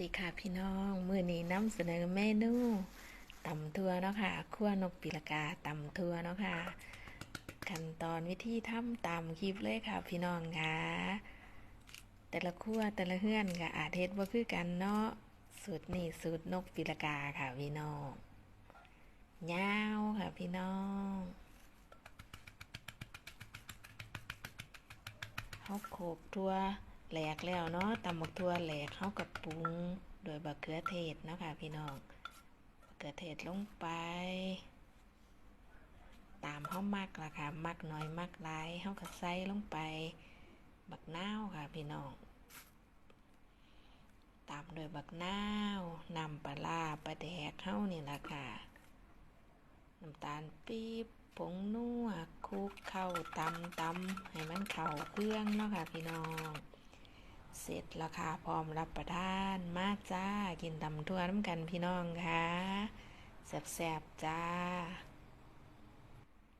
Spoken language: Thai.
ดีค่ะพี่น้องมื้อนี้นำเสนอเมนูตำทั่วเนาะค่ะคั่วนกปีละกาตำทั่วเนาะค่ะ ขั้นตอนวิธีทำตามคลิปเลยค่ะ พี่น้องค่ะ แต่ละคั่วแต่ละเฮือนก็อาจเฮ็ดบ่คือกันเนาะสูตรนี่สูตรนกปีละกาค่ะพี่น้องยาวค่ะพี่น้องเฮาโขกทั่ว แหลกแล้วเนาะตำบักทั่วแหลกเฮากับปรุง โดยบักเขือเทศเนาะค่ะพี่น้องบักเขือเทศลงไป ตามเฮามักละค่ะมักน้อยมักหลายเฮาก็ใส่ลงไป บักนาวค่ะพี่น้อง ตามโดยบักนาวนำปลาร้าปลาแดกเฮานี่ละค่ะน้ำตาลปี๊บผงนัวคลุกเข้าตำตำให้มันเข้าเครื่องเนาะค่ะพี่น้อง เสร็จแล้วค่ะพร้อมรับประทานมาจ้า กินตำทั่วน้ำกันพี่น้องค่ะแซ่บๆจ้า